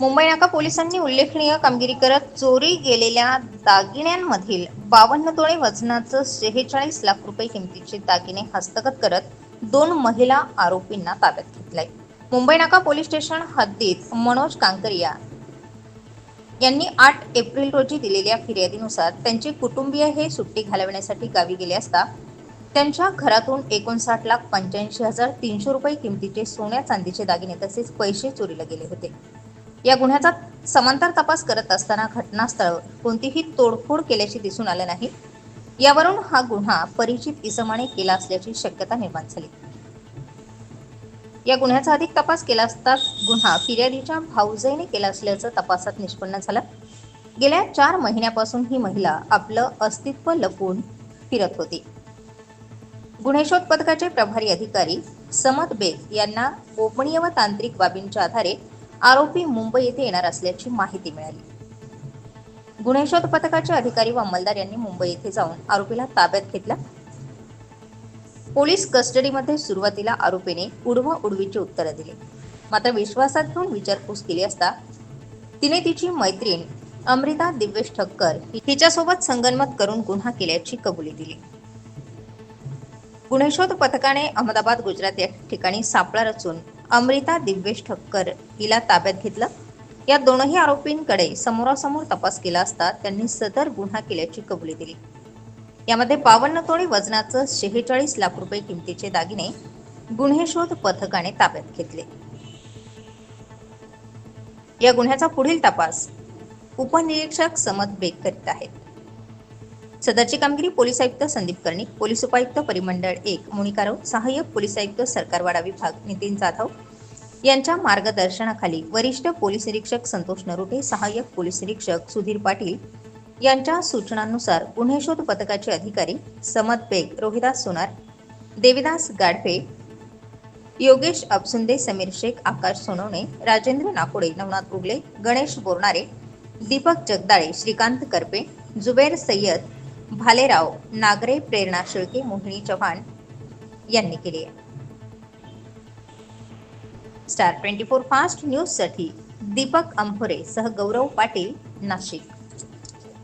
मुंबई नाका पोलिसांनी उल्लेखनीय कामगिरी करत चोरी गेलेल्या दागिन्यांमधील बावन्न तोळे वजनाचं शेहेचाळीस लाख रुपये किमतीचे दागिने हस्तगत करत दोन महिला आरोपींना ताब्यात घेतलंय. मुंबई नाका पोलीस स्टेशन हद्दीत मनोज कांकरिया यांनी आठ एप्रिल रोजी दिलेल्या फिर्यादीनुसार त्यांचे कुटुंबीय हे सुट्टी घालवण्यासाठी गावी गेले असता त्यांच्या घरातून एकोणसाठ लाख पंच्याऐंशी हजार तीनशे रुपये किमतीचे सोन्या चांदीचे दागिने तसेच पैसे चोरीला गेले होते. या गुन्ह्याचा समांतर तपास करत असताना घटनास्थळावर कोणतीही तोडफोड केल्याचे दिसून आले नाही. यावरून हा गुन्हा परिचित इसमाने केला असल्याची शक्यता निर्माण झाली. या गुन्ह्याचा अधिक तपास केला असता गुन्हा फिर्यादीच्या भाऊजाईने केला असल्याचं तपासात निष्पन्न झालं. गेल्या चार महिन्यापासून ही महिला आपलं अस्तित्व लपवून फिरत होती. गुन्हेशोध पथकाचे प्रभारी अधिकारी समत बेग यांना गोपनीय व तांत्रिक बाबींच्या आधारे आरोपी मुंबई येथे येणार असल्याची माहिती मिळाली. गुन्हे शोध पथकाचे अधिकारी व अंमलदार यांनी मुंबई येथे जाऊन आरोपीला ताब्यात घेतला. पोलीस कस्टडीमध्ये सुरुवातीला आरोपीने उडवा उडवीची उत्तरं दिली. मात्र विश्वासात घेऊन विचारपूस केली असता तिने तिची मैत्रीण अमृता दिव्येश ठक्कर हिच्यासोबत संगनमत करून गुन्हा केल्याची कबुली दिली. गुन्हे शोध पथकाने अहमदाबाद गुजरात या ठिकाणी सापळा रचून अमृता दिव्येश ठक्कर हिला ताब्यात घेतलं. या दोनही आरोपींकडे समोरासमोर तपास केला असता त्यांनी सदर गुन्हा केल्याची कबुली दिली. यामध्ये बावन्न तोळे वजनाचं शेहेचाळीस लाख रुपये किमतीचे दागिने गुन्हे शोध पथकाने ताब्यात घेतले. या गुन्ह्याचा पुढील तपास उपनिरीक्षक समत बेग करीत आहेत. सदरची कामगिरी पोलीस आयुक्त संदीप कर्णिक पोलीस उपायुक्त परिमंडळ एक मोनिका राऊत सहाय्यक पोलीस आयुक्त सरकारवाडा विभाग नितीन जाधव यांच्या मार्गदर्शनाखाली वरिष्ठ पोलीस निरीक्षक संतोष नरुटे सहाय्यक पोलीस निरीक्षक सुधीर पाटील यांच्या सूचनांनुसार गुन्हे शोध पथकाचे अधिकारी समत बेग रोहिदास सोनार देविदास गाडफे योगेश अबसुंदे समीर शेख आकाश सोनवणे राजेंद्र नाकोडे नवनाथ उगले गणेश बोरणारे दीपक जगदाळे श्रीकांत करपे जुबेर सय्यद भालेराव नागरे प्रेरणा शेळके मोहिनी चव्हाण यांनी केली आहे. स्टार ट्वेंटी फोर फास्ट न्यूजसाठी दीपक अंभोरे सह गौरव पाटील नाशिक.